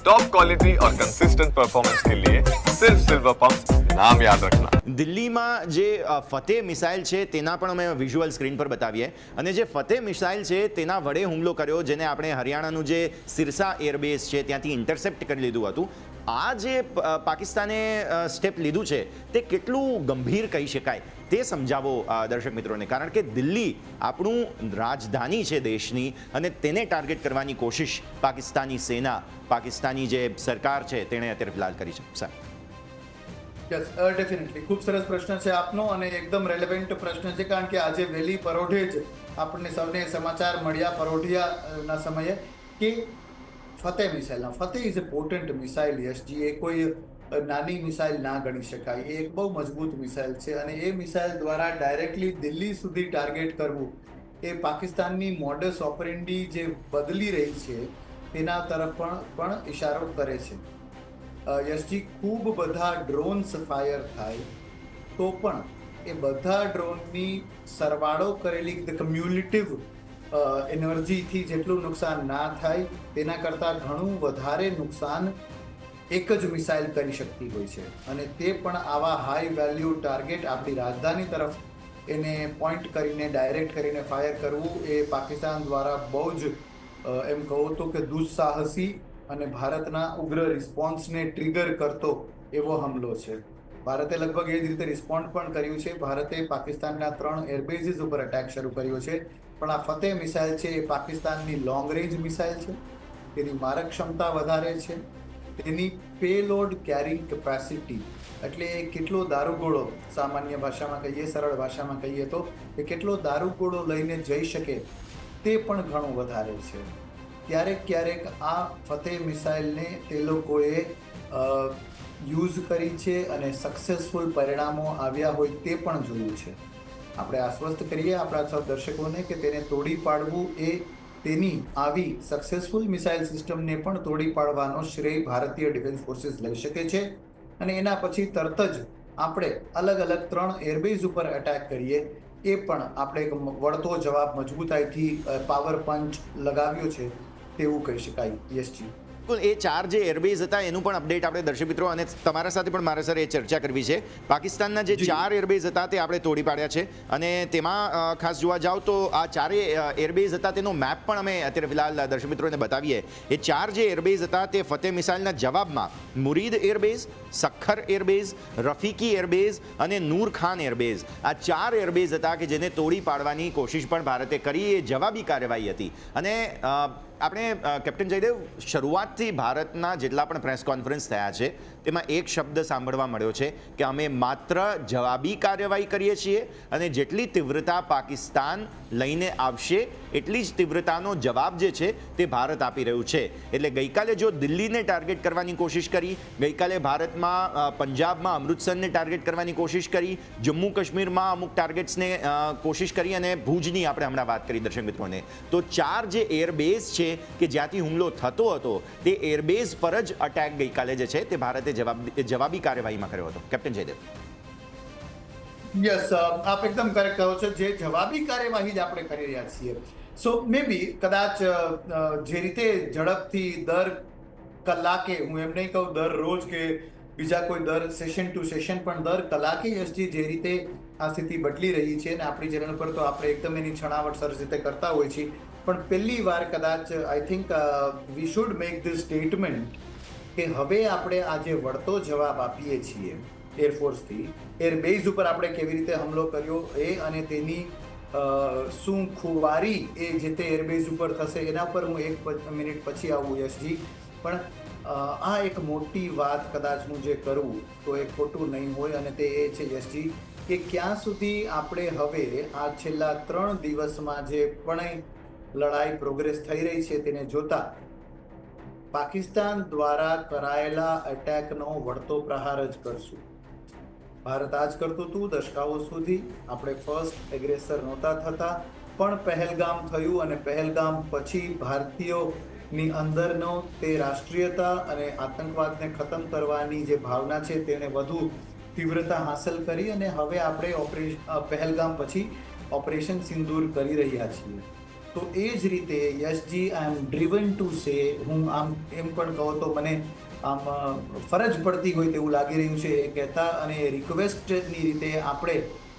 Top quality और consistent performance के लिए सिर्फ सिल्वर पंप नाम याद रखना દિલ્હીમાં જે અ, ફતેહ મિસાઇલ છે તેના પણ અમે વિઝ્યુઅલ સ્ક્રીન પર બતાવીએ અને જે ફતેહ મિસાઇલ છે તેના વડે હુમલો કર્યો જેને આપણે હરિયાણાનું જે સિરસા એરબેઝ છે ત્યાંથી ઇન્ટરસેપ્ટ કરી લીધું હતું આ જે અ, પાકિસ્તાને સ્ટેપ લીધું છે તે કેટલું ગંભીર કહી શકાય તે સમજાવો દર્શક મિત્રોને. કારણ કે દિલ્હી આપણું રાજધાની છે દેશની અને તેને ટાર્ગેટ કરવાની કોશિશ પાકિસ્તાની સેના, પાકિસ્તાની જે સરકાર છે તેણે અત્યારે ફિલહાલ કરી છે. સાહેબ યસ ડેફિનેટલી ખૂબ સરસ પ્રશ્ન છે આપનો અને એકદમ રેલેવન્ટ પ્રશ્ન છે, કારણ કે આજે વહેલી પરોઢે જ આપણને સૌને સમાચાર મળ્યા પરોઢિયાના સમયે કે Fateh મિસાઇલના, Fateh is a potent missile Yashji એ કોઈ નાની મિસાઇલ ના ગણી શકાય. એ એક બહુ મજબૂત મિસાઇલ છે અને એ મિસાઇલ દ્વારા ડાયરેક્ટલી દિલ્હી સુધી ટાર્ગેટ કરવું એ પાકિસ્તાનની મોડસ ઓપરેન્ડી જે બદલી રહી છે તેના તરફ પણ પણ ઇશારો કરે છે. યશજી, ખૂબ બધા ડ્રોન્સ ફાયર થાય તો પણ એ બધા ડ્રોનની સરવાળો કરેલી કમ્યુનિટિવ એનર્જીથી જેટલું નુકસાન ના થાય તેના કરતાં ઘણું વધારે નુકસાન એક જ મિસાઇલ કરી શકતી હોય છે. અને તે પણ આવા હાઈ વેલ્યુ ટાર્ગેટ આપણી રાજધાની તરફ એને પોઈન્ટ કરીને ડાયરેક્ટ કરીને ફાયર કરવું એ પાકિસ્તાન દ્વારા બહુ જ એમ કહો તો કે દુસ્સાહસી અને ભારતના ઉગ્ર રિસ્પોન્સને ટ્રિગર કરતો એવો હુમલો છે. ભારતે લગભગ એ જ રીતે રિસ્પોન્ડ પણ કર્યું છે. ભારતે પાકિસ્તાનના ત્રણ એરબેઝીસ ઉપર અટેક શરૂ કર્યો છે. પણ આ ફતેહ મિસાઇલ છે એ પાકિસ્તાનની લોંગ રેન્જ મિસાઇલ છે. તેની મારક ક્ષમતા વધારે છે. તેની પેલોડ કેરિંગ કેપેસિટી એટલે કેટલો દારૂગોળો સામાન્ય ભાષામાં કહીએ, સરળ ભાષામાં કહીએ તો એ કેટલો દારૂગોળો લઈને જઈ શકે તે પણ ઘણું વધારે છે. ક્યારેક ક્યારેક આ ફતેહ મિસાઇલને તે લોકોએ યુઝ કરી છે અને સક્સેસફુલ પરિણામો આવ્યા હોય તે પણ જોયું છે. આપણે આશ્વસ્ત કરીએ આપણા સૌ દર્શકોને કે તેને તોડી પાડવું એ તેની આવી સક્સેસફુલ મિસાઇલ સિસ્ટમને પણ તોડી પાડવાનો શ્રેય ભારતીય ડિફેન્સ ફોર્સિસ લઈ શકે છે અને એના પછી તરત જ આપણે અલગ અલગ ત્રણ એરબેઝ ઉપર અટેક કરીએ, એ પણ આપણે એક વળતો જવાબ મજબૂતાઈથી પાવર પંચ લગાવ્યો છે, તેવું કહી શકાય યશજી બિલકુલ એ ચાર જે એરબેઝ હતા એનું પણ અપડેટ આપણે દર્શક મિત્રો અને તમારા સાથે પણ મારે સર એ ચર્ચા કરવી છે. પાકિસ્તાનના જે ચાર એરબેઝ હતા તે આપણે તોડી પાડ્યા છે અને તેમાં ખાસ જોવા જાવ તો આ ચારે એરબેઝ હતા તેનો મેપ પણ અમે અત્યારે ફિલહાલ દર્શક મિત્રોને બતાવીએ. એ ચાર જે એરબેઝ હતા તે ફતેહ મિસાઇલના જવાબમાં Murid airbase Sukkur airbase Rafiqui airbase અને નૂર ખાન એરબેઝ આ ચાર એરબેઝ હતા કે જેને તોડી પાડવાની કોશિશ પણ ભારતે કરી એ જવાબી કાર્યવાહી હતી. અને આપણે કેપ્ટન જયદેવ શરૂઆતથી ભારતના જેટલા પણ પ્રેસ કોન્ફરન્સ થયા છે તેમાં એક શબ્દ સાંભળવા મળ્યો છે કે અમે માત્ર જવાબી કાર્યવાહી કરીએ છીએ અને જેટલી તીવ્રતા પાકિસ્તાન લઈને આવશે, એટલી જ તીવ્રતાનો જવાબ જે છે તે ભારત આપી રહ્યું છે. એટલે ગઈકાલે જો દિલ્હીને ટાર્ગેટ કરવાની કોશિશ કરી, ગઈકાલે ભારતમાં પંજાબમાં અમૃતસરને ટાર્ગેટ કરવાની કોશિશ કરી જમ્મુ કાશ્મીરમાં અમુક ટાર્ગેટ્સને કોશિશ કરી અને ભુજની આપણે હમણાં વાત કરી દર્શક મિત્રોને. તો ચાર જે એરબેઝ છે કે જ્યાંથી હુમલો થતો હતો, તે એરબેઝ પર જ અટેક ગઈકાલે જે છે તે ભારતે જવાબ જવાબી કાર્યવાહીમાં કર્યો હતો. કેપ્ટન જયદેવ. યસ આપ એકદમ કરેક્ટ કહો છો. જે જવાબી કાર્યવાહી જ આપણે કરી રહ્યા છીએ. સો મે બી કદાચ જે રીતે ઝડપથી દર કલાકે, હું એમ નહીં કહું દર રોજ કે બીજા કોઈ દર સેશન ટુ સેશન પણ દર કલાકે યશજી જે રીતે આ સ્થિતિ બદલી રહી છે અને આપણી ચેનલ પર તો આપણે એકદમ એની છણાવટ સરસ રીતે કરતા હોય છીએ. પણ પહેલી વાર કદાચ I think we should make this statement કે હવે આપણે આ જે વળતો જવાબ આપીએ છીએ એરફોર્સથી એરબેઝ ઉપર આપણે કેવી રીતે હુમલો કર્યો, એ અને તેની શું ખુવારી એ જે તે એરબેઝ ઉપર થશે, એના પર હું એક મિનિટ પછી આવું, યશજી. પણ આ એક મોટી વાત કદાચ હું જે કરું તો એ ખોટું નહીં હોય અને તે એ છે, યશજી, કે ક્યાં સુધી આપણે હવે આ છેલ્લા ત્રણ દિવસમાં જે પણ લડાઈ પ્રોગ્રેસ થઈ રહી છે તેને જોતા પાકિસ્તાન દ્વારા કરાયેલા અટેકનો વળતો પ્રહાર જ કરશું. ભારત આજ કરતું હતું દશકાઓ સુધી. આપણે ફર્સ્ટ એગ્રેસર નહોતા થતા, પણ પહેલગામ થયું અને પહેલગામ પછી ભારતીયોની અંદરનો તે રાષ્ટ્રીયતા અને આતંકવાદને ખતમ કરવાની જે ભાવના છે તેને વધુ તીવ્રતા હાંસલ કરી અને હવે આપણે ઓપરેશન પહેલગામ પછી ઓપરેશન સિંદૂર કરી રહ્યા છીએ. તો એ જ રીતે યશજી આઈ એમ ડ્રીવન ટુ સે હું આમ એમ પણ કહો તો મને આમ ફરજ પડતી હોય તેવું લાગી રહ્યું છે. એ કહેતા અને રિક્વેસ્ટની રીતે આપણે,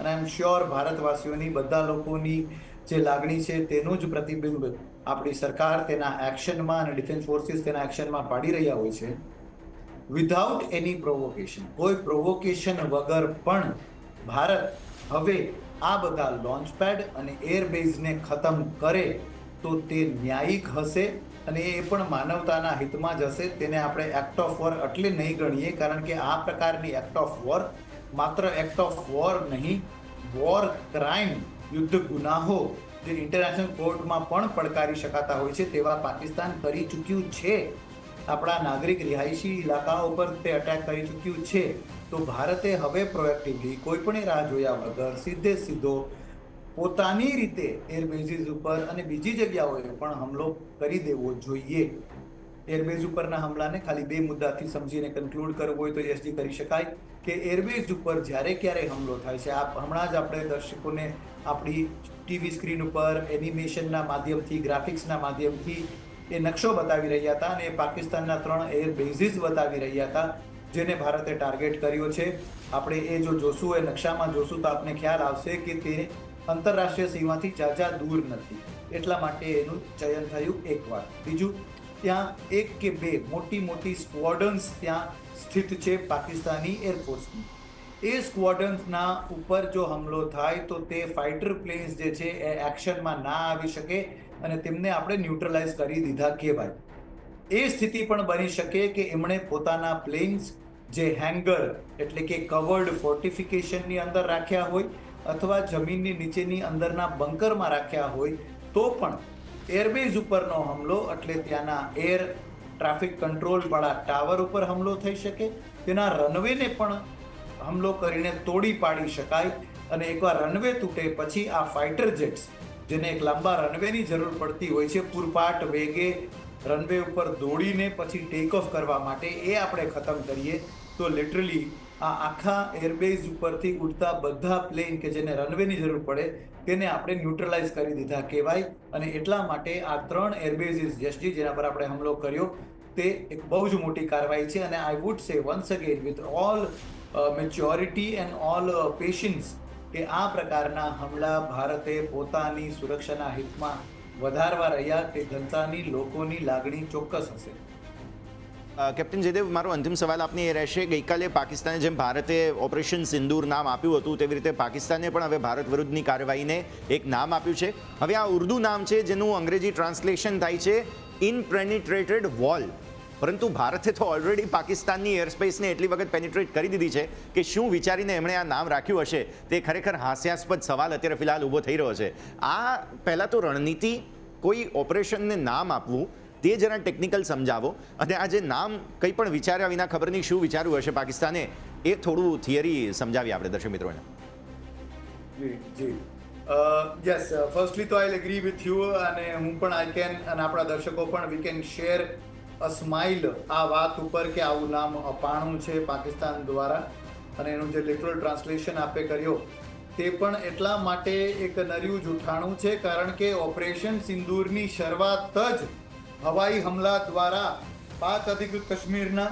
અને આઈ એમ શ્યોર ભારતવાસીઓની, બધા લોકોની જે લાગણી છે તેનું જ પ્રતિબિંબ આપણી સરકાર તેના એક્શનમાં અને ડિફેન્સ ફોર્સિસ તેના એક્શનમાં પાડી રહ્યા હોય છે. વિધાઉટ એની પ્રોવોકેશન કોઈ પ્રોવોકેશન વગર પણ ભારત હવે આ બધા લોન્ચપેડ અને એરબેઝને ખતમ કરે તો તે ન્યાયિક હશે અને એ પણ માનવતાના હિતમાં જ હશે. તેને આપણે એક્ટ ઓફ વોર એટલે નહીં ગણીએ, કારણ કે આ પ્રકારની એક્ટ ઓફ વોર માત્ર એક્ટ ઓફ વોર નહીં વોર ક્રાઇમ યુદ્ધ ગુનાહો જે ઇન્ટરનેશનલ કોર્ટમાં પણ પડકારી શકાતા હોય છે તેવા પાકિસ્તાન કરી ચૂક્યું છે. આપણા નાગરિક રિહાયશી ઇલાકાઓ પર તે અટેક કરી ચૂક્યું છે. તો ભારતે હવે પ્રોએક્ટિવલી કોઈ પણ રાહ જોયા વગર સીધે સીધો પોતાની રીતે એરબેઝીસ ઉપર અને બીજી જગ્યાઓએ પણ હુમલો કરી દેવો જોઈએ. એરબેઝ ઉપરના હમલાને ખાલી બે મુદ્દાથી સમજીને કન્ક્લુડ કરવો હોય તો એસજી કરી શકાય કે એરબેઝ ઉપર જ્યારે ક્યારે હુમલો થાય છે. આ હમણાં જ આપણે દર્શકોને આપણી ટીવી સ્ક્રીન ઉપર એનિમેશનના માધ્યમથી, ગ્રાફિક્સના માધ્યમથી એ નકશો બતાવી રહ્યા હતા અને પાકિસ્તાનના ત્રણ એર બેઝીસ બતાવી રહ્યા હતા. જેને ભારતે ટાર્ગેટ કર્યો છે. આપણે એ જો જોશું, એ નકશામાં જોશું, તો આપને ખ્યાલ આવશે કે તે આંતરરાષ્ટ્રીય સીમાથી ઝાઝા દૂર નથી. એટલા માટે એનું ચયન થયું એક વાર બીજું, ત્યાં એક કે બે મોટી મોટી સ્ક્વોડન્સ ત્યાં સ્થિત છે પાકિસ્તાની એરફોર્સની. એ સ્ક્વોડન્સના ઉપર જો હુમલો થાય, તો તે ફાઇટર પ્લેન્સ જે છે, એ એક્શનમાં ના આવી શકે અને તેમને આપણે ન્યુટ્રલાઇઝ કરી દીધા કહેવાય. એ સ્થિતિ પણ બની શકે કે એમણે પોતાના પ્લેન્સ જે હેંગર એટલે કે કવર્ડ ફોર્ટિફિકેશનની અંદર રાખ્યા હોય અથવા જમીનની નીચેની અંદરના બંકરમાં રાખ્યા હોય, તો પણ એરબેઝ ઉપરનો હુમલો એટલે ત્યાંના એર ટ્રાફિક કંટ્રોલવાળા ટાવર ઉપર હુમલો થઈ શકે. તેના રનવેને પણ હુમલો કરીને તોડી પાડી શકાય અને એકવાર રનવે તૂટે પછી આ ફાઇટર જેટ્સ જેને એક લાંબા રનવેની જરૂર પડતી હોય છે, પૂરપાટ, વેગે રનવે ઉપર દોડીને પછી ટેક ઓફ કરવા માટે એ આપણે ખતમ કરીએ. તો લિટરલી આ આખા એરબેઝ ઉપરથી ઉડતા બધા પ્લેન કે જેને રનવેની જરૂર પડે, તેને આપણે ન્યુટ્રલાઇઝ કરી દીધા કહેવાય. અને એટલા માટે આ ત્રણ એરબેઝીસ યશજી જેના પર આપણે હુમલો કર્યો, તે એક બહુ જ મોટી કાર્યવાહી છે. અને I would say once again with all maturity and all patience કે આ પ્રકારના હમલા ભારતે પોતાની સુરક્ષાના હિતમાં વધારવા રહ્યા તે જનતાની લોકોની લાગણી ચોક્કસ હશે. કેપ્ટન જયદેવ, મારો અંતિમ સવાલ આપને એ રહેશે. ગઈકાલે પાકિસ્તાને જેમ ભારતે ઓપરેશન સિંદૂર નામ આપ્યું હતું, તેવી રીતે પાકિસ્તાને પણ હવે ભારત વિરુદ્ધની કાર્યવાહીને એક નામ આપ્યું છે. હવે આ ઉર્દુ નામ છે, જેનું અંગ્રેજી ટ્રાન્સલેશન થાય છે ઇનપ્રેનિટ્રેટેડ વોલ. પરંતુ ભારતે તો ઓલરેડી પાકિસ્તાનની એરસ્પેસને એટલી વખત પેનિટ્રેટ કરી દીધી છે કે શું વિચારીને એમણે આ નામ રાખ્યું હશે તે ખરેખર હાસ્યાસ્પદ સવાલ અત્યારે ફિલહાલ ઊભો થઈ રહ્યો છે. આ પહેલાં તો રણનીતિ, કોઈ ઓપરેશનને નામ આપવું, તે જરા ટેકનિકલ સમજાવો અને આ જે નામ કંઈ પણ વિચાર્યા વિના ખબર નહીં શું વિચાર્યું હશે પાકિસ્તાને, એ થોડું થિયરી સમજાવીએ આપણે દર્શક મિત્રોને. જી જી. યસ ફર્સ્ટલી તો આઈ એગ્રી વિથ યુ અને હું પણ આઈ કેન અને આપણા દર્શકો પણ we can share a smile આ વાત ઉપર કે આવું નામ અપાણું છે પાકિસ્તાન દ્વારા અને એનું જે લિટરલ ટ્રાન્સલેશન આપે કર્યો, તે પણ એટલા માટે એક નર્યું જૂઠાણું છે કારણ કે ઓપરેશન સિંદૂરની શરૂઆત જ હવાઈ હમલા દ્વારા પાક અધિકૃત કાશ્મીરના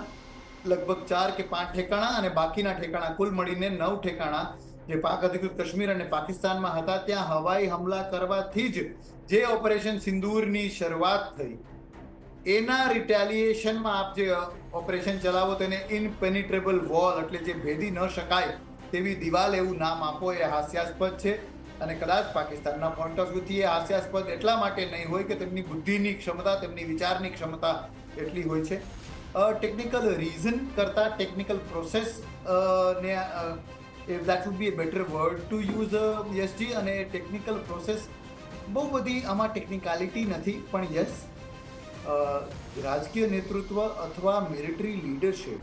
લગભગ ચાર કે પાંચ ઠેકાણા અને બાકીના ઠેકાણા, કુલ મળીને નવ ઠેકાણા જે પાક અધિકૃત કાશ્મીર અને પાકિસ્તાનમાં હતા, ત્યાં હવાઈ હમલા કરવાથી જ જે ઓપરેશન સિંદૂરની શરૂઆત થઈ. એના રિટેલિએશનમાં આપ જે ઓપરેશન ચલાવો તેને ઇનપેનિટ્રેબલ વોલ એટલે જે ભેદી ન શકાય તેવી દિવાલ એવું નામ આપો, એ હાસ્યાસ્પદ છે. અને કદાચ પાકિસ્તાનના પોઈન્ટ ઓફ વ્યૂથી એ હાસ્યાસ્પદ એટલા માટે નહીં હોય કે તેમની બુદ્ધિની ક્ષમતા, તેમની વિચારની ક્ષમતા એટલી હોય છે. ટેકનિકલ રીઝન કરતાં ટેકનિકલ પ્રોસેસ ને that would be a better word to use યસજી અને ટેકનિકલ પ્રોસેસ બહુ બધી આમાં ટેકનિકાલિટી નથી, પણ યસ રાજકીય નેતૃત્વ અથવા મિલિટરી લીડરશિપ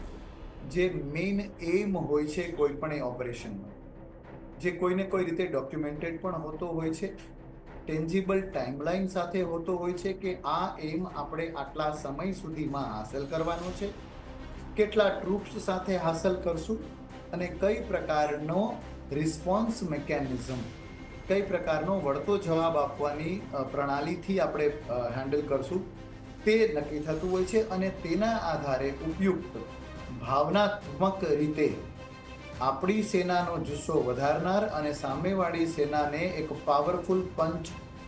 જે મેઇન એમ હોય છે કોઈ પણ એ ઓપરેશનનો જે કોઈને કોઈ રીતે ડોક્યુમેન્ટેડ પણ હોતો હોય છે ટેન્જિબલ ટાઈમલાઈન સાથે હોતો હોય છે કે આ એમ આપણે આટલા સમય સુધીમાં હાંસલ કરવાનો છે, કેટલા ટ્રૂપ્સ સાથે હાંસલ કરશું અને કઈ પ્રકારનો રિસ્પોન્સ મિકેનિઝમ કઈ પ્રકારનો વળતો જવાબ આપવાની પ્રણાલીથી આપણે હેન્ડલ કરશું. તે નક્કી થતું હોય છે અને તેના આધારે ઉપયુક્ત, ભાવનાત્મક રીતે આપણી સેનાનો જુસ્સો વધારનાર અને સામેવાળી સેનાને એક પાવરફુલ પંચ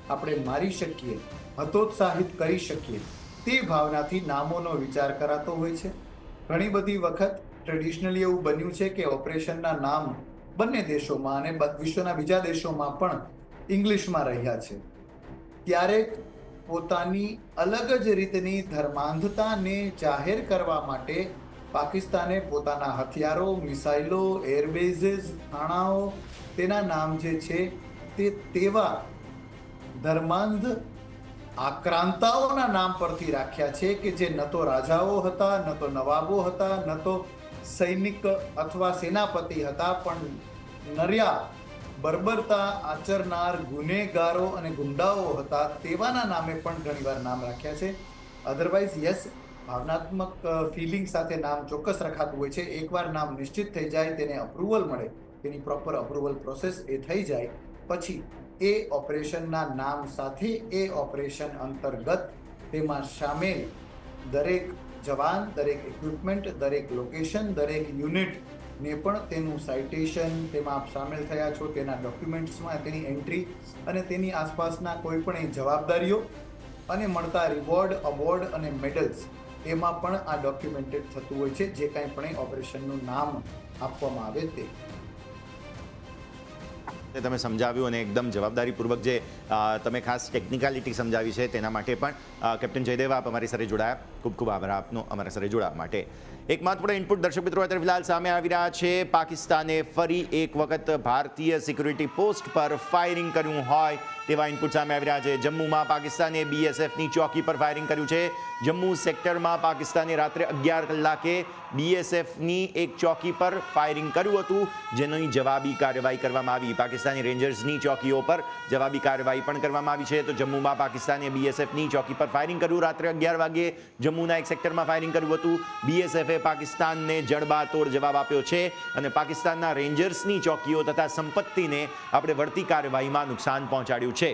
આપણે મારી શકીએ, હતોત્સાહિત કરી શકીએ, તે ભાવનાથી નામોનો વિચાર કરાતો હોય છે. ઘણી બધી વખત ટ્રેડિશનલી એવું બન્યું છે કે ઓપરેશનના નામ બંને દેશોમાં અને વિશ્વના બીજા દેશોમાં પણ ઇંગ્લિશમાં રહ્યા છે. ક્યારેક પોતાની અલગ જ રીતની ધર્માંધતાને જાહેર કરવા માટે પાકિસ્તાને પોતાના હથિયારો, મિસાઇલો, એરબેઝીસ થાણાઓ તેના નામ જે છે તે તેવા ધર્માંધ આક્રાંતાઓના નામ પરથી રાખ્યા છે કે જે ન તો રાજાઓ હતા, ન તો નવાબો હતા, ન તો સૈનિક અથવા સેનાપતિ હતા, પણ નર્યા બર્બરતા આચરનાર ગુનેગારો અને ગુંડાઓ હતા, તેવાના નામે પણ ઘણીવાર નામ રાખ્યા છે. અધરવાઇઝ યસ ભાવનાત્મક ફિલિંગ સાથે નામ ચોક્કસ રખાતું હોય છે. એકવાર નામ નિશ્ચિત થઈ જાય, તેને અપ્રુવલ મળે. તેની પ્રોપર અપ્રુવલ પ્રોસેસ એ થઈ જાય. પછી, એ ઓપરેશનના નામ સાથે એ ઓપરેશન અંતર્ગત તેમાં સામેલ દરેક જવાન, દરેક ઇક્વિપમેન્ટ દરેક લોકેશન દરેક યુનિટ ને પણ તેનું સાઇટેશન તેમાં આપ સામેલ થયા છો, તેના ડોક્યુમેન્ટ્સમાં તેની એન્ટ્રી અને તેની આસપાસના કોઈ પણ જવાબદારીઓ અને મળતા રિવોર્ડ અવોર્ડ અને મેડલ્સ એમાં પણ આ ડોક્યુમેન્ટેડ થતું હોય છે, જે કાંઈ પણ એ ઓપરેશનનું નામ આપવામાં આવે તે. તમે સમજાવ્યું અને એકદમ જવાબદારીપૂર્વક જે તમે ખાસ ટેકનિકાલિટી સમજાવી છે, તેના માટે પણ કેપ્ટન જયદેવ, આપ અમારી સાથે જોડાયા. ખૂબ ખૂબ આભાર આપનો અમારા સાથે જોડાવા માટે. એક મહત્વપૂર્ણ ઇનપુટ દર્શક મિત્રો અત્યારે ફિલહાલ સામે આવી રહ્યા છે. પાકિસ્તાને ફરી એક વખત ભારતીય સિક્યુરિટી પોસ્ટ પર ફાયરિંગ કર્યું હોય તેવા ઇનપુટ સામે આવી રહ્યા છે. જમ્મુમાં પાકિસ્તાને બીએસએફની ચોકી પર ફાયરિંગ કર્યું છે. જમ્મુ સેક્ટરમાં પાકિસ્તાને રાત્રે અગિયાર કલાકે બીએસએફની એક ચોકી પર ફાયરિંગ કર્યું હતું. જેની જવાબી કાર્યવાહી કરવામાં આવી. પાકિસ્તાની રેન્જર્સની ચોકીઓ પર જવાબી કાર્યવાહી પણ કરવામાં આવી છે. તો જમ્મુમાં પાકિસ્તાને બીએસએફની ચોકી પર ફાયરિંગ કર્યું. રાત્રે અગિયાર વાગે જમ્મુના એક સેક્ટરમાં ફાયરિંગ કર્યું હતું. બીએસએફે પાકિસ્તાનને જડબાતોડ જવાબ આપ્યો છે અને પાકિસ્તાનના રેન્જર્સની ચોકીઓ તથા સંપત્તિને આપણે વળતી કાર્યવાહીમાં નુકસાન પહોંચાડ્યું છે.